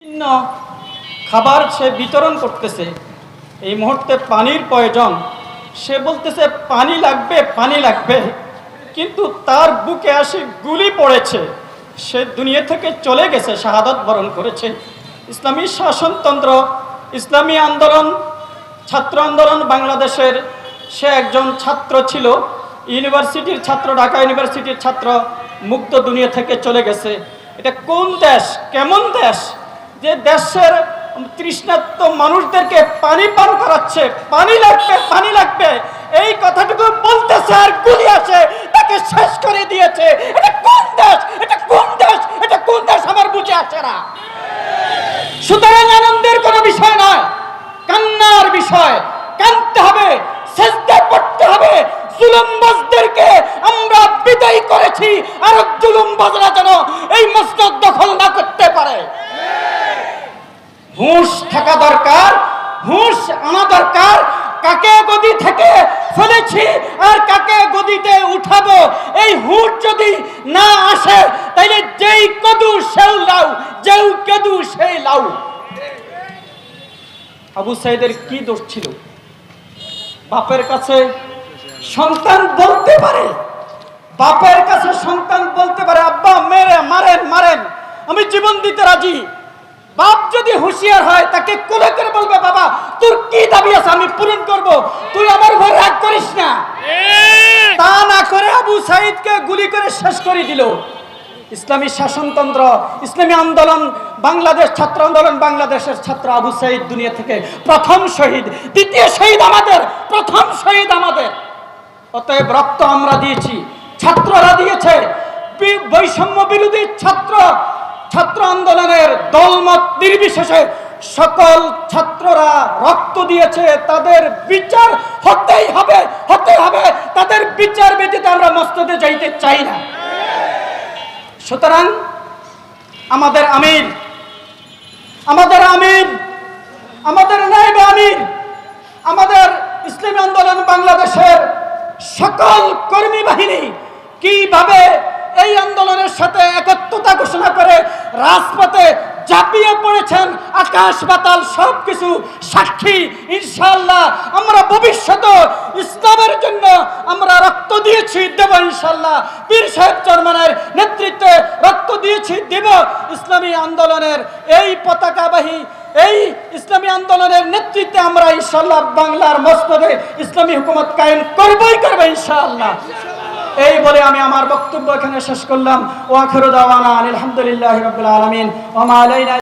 বিভিন্ন খাবার সে বিতরণ করতেছে। এই মুহূর্তে পানির প্রয়োজন। সে বলতেছে, পানি লাগবে পানি লাগবে। কিন্তু তার বুকে আসে গুলি পড়েছে। সে দুনিয়া থেকে চলে গেছে, শাহাদত বরণ করেছে। ইসলামী শাসনতন্ত্র, ইসলামী আন্দোলন, ছাত্র আন্দোলন বাংলাদেশের। সে একজন ছাত্র ছিল, ইউনিভার্সিটির ছাত্র, ঢাকা ইউনিভার্সিটির ছাত্র, মুক্ত দুনিয়া থেকে চলে গেছে। এটা কোন দেশ? কেমন দেশ? যে দেশের তৃষ্ণাত্ম মানুষদেরকে পানি পান করাচ্ছে, পানি লাগবে পানি লাগবে। এই কথাটুকু বলতেছে আর গুলি আছে তাকে শেষ করে দিয়েছে। এটা কোন দেশ? এটা কোন দেশ? এটা কোন দেশ আমার বুঝে আসে না। সুতরাং আনন্দের কোনো বিষয় নয়, কান্নার বিষয়। কাঁদতে হবে সেজদা করতে হবে। জুলুমবাজদেরকে আমরা বিদায় করেছি, আর জুলুমবাজরা যেন এই মসজিদ দখল না করতে পারে। হুঁশ থাকা দরকার, হুঁশ আনা দরকার। কাকে গদি থেকে ফেলেছি আর কাকে গদিতে উঠাবো? এই হুঁশ যদি না আসে, তাইলে যেই কদু সেও লাউ, যেউ কেদু সেই লাউ। আবু সাইদের কি দোষ ছিল? বাপের কাছে সন্তান বলতে পারে? বাপের কাছে সন্তান বলতে পারে, আব্বা, মেরে, মারেন মারেন, আমি জীবন দিতে রাজি। বাপ যদি হুঁশিয়ার হয় তাকে কোলে করে বলবে বাবা তোর কি দাবি আছে? আমি পূরণ করব। তুই আমার উপর রাগ করিস না। তা না করে আবু সাইদকে গুলি করে শেষ করে দিল। ইসলামী শাসনতন্ত্র ইসলামী আন্দোলন বাংলাদেশ ছাত্র আন্দোলন বাংলাদেশের ছাত্র আবু সাইদ দুনিয়া থেকে প্রথম শহীদ দ্বিতীয় শহীদ আমাদের প্রথম শহীদ আমাদের। অতএব রক্ত আমরা দিয়েছি ছাত্ররা দিয়েছে বৈষম্য বিরোধী ছাত্র দলমত নির্বিশেষে সকল ছাত্ররা রক্ত দিয়েছে, তাদের বিচার হতেই হবে, হতে হবে। তাদের বিচার ব্যতীত আমরা মস্তদে যাইতে চাই না। সুতরাং আমাদের আমির আমাদের আমির, আমাদের নাইব আমির, আমাদের ইসলামী আন্দোলন বাংলাদেশের সকল কর্মী বাহিনী কীভাবে এই আন্দোলনের সাথে একত্রতা ঘোষণা করে রাজপথে ঝাঁপিয়ে পড়েছেন, আকাশ পাতাল সব কিছু সাক্ষী ইনশাল্লাহ আমরা ভবিষ্যতে ইসলামের জন্য আমরা রক্ত দিয়েছি, দেব ইনশাল্লাহ পীর সাহেব চরমানের নেতৃত্বে রক্ত দিয়েছি, দেব ইসলামী আন্দোলনের এই পতাকাবাহী, এই ইসলামী আন্দোলনের নেতৃত্বে আমরা ইনশাল্লাহ বাংলার মসনদে ইসলামী হুকুমত কায়েম করবই করব ইনশাআল্লাহ। এই বলে আমি আমার বক্তব্য এখানে শেষ করলাম। ও আখরুদাওয়ানা আলহামদুলিল্লাহ রবিল আলমিন। ওমা আলাইনা